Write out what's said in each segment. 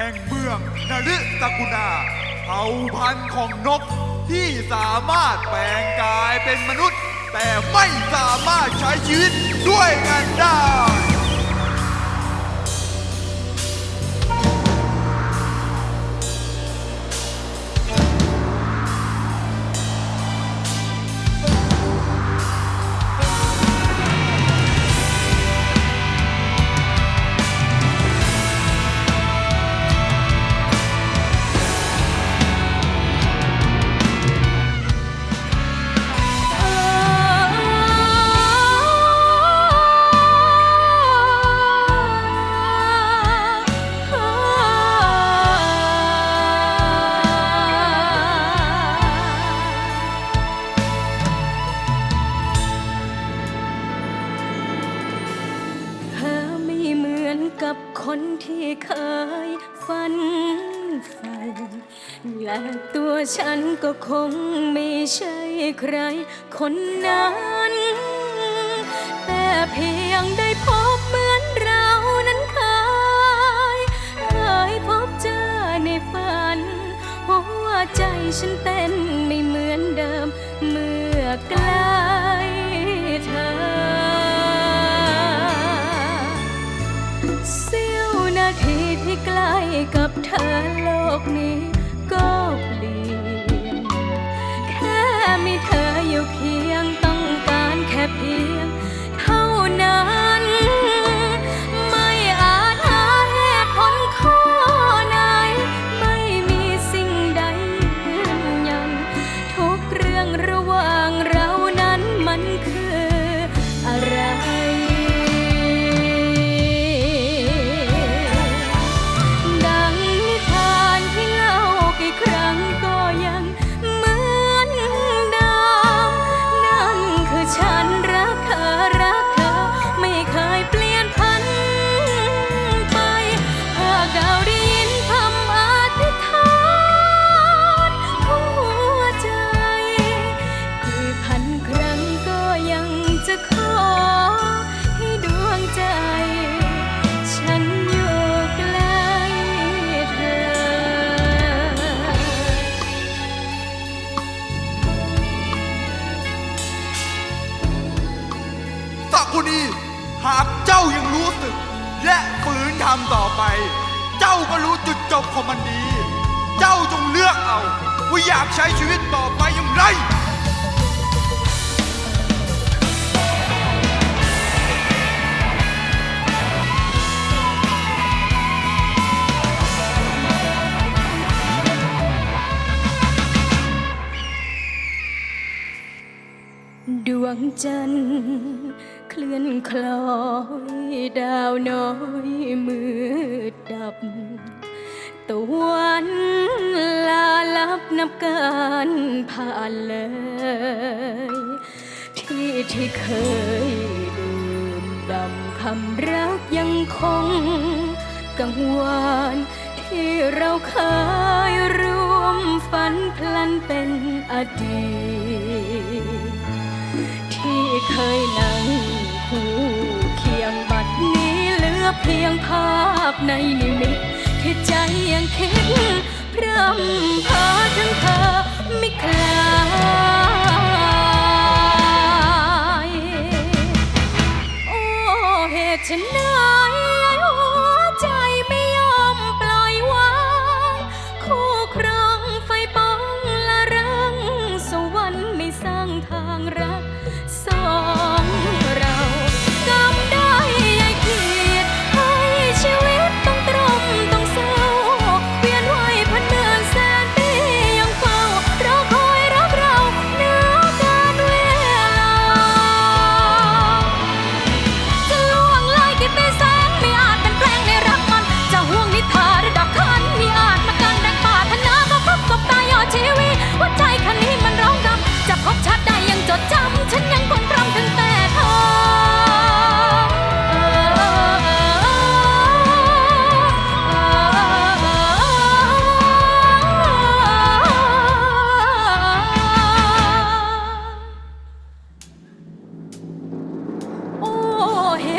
แห่งเมืองนาริตะกุณาเผ่าพันธุ์ของนกที่สามารถแปลงกายเป็นมนุษย์ แต่ไม่สามารถใช้ชีวิตด้วยกันได้ กับคนที่เคยฝันใฝ่และตัวฉันก็คงไม่ใช่ใครคนนั้น แต่เพียงได้พบเหมือนเรานั้นเคยเคยพบเจอในฝัน หัวใจฉันเต้นไม่ สักุณีหากเจ้ายังรู้สึก และฝืนทำต่อไป เจ้าก็รู้จุดจบของมันดี เจ้าจงเลือกเอา ว่าอยากใช้ชีวิตต่อไปอย่างไรดวงจันทร์ เคลื่อนคล้อยดาวน้อยมืดดับตะวันลาลับนับการผ่านเลย ที่ที่เคยดื่มดำคำรักยังคง กังวานที่เราเคยร่วมฝันพลันเป็นอดีต ที่เคยนั่ง คู่เคียงบัดนี้เหลือเพียงภาพในนิมิตที่ใจยังคิดพร่ำ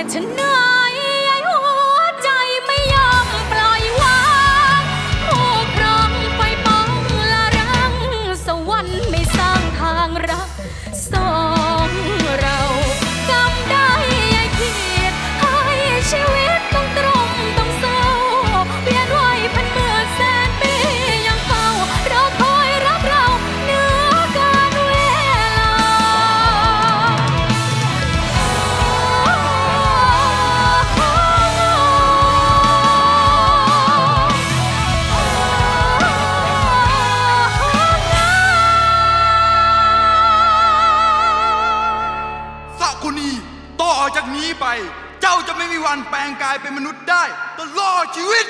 tonight. เจ้าจะไม่มีวันแปลงกายเป็นมนุษย์ได้ตลอดชีวิต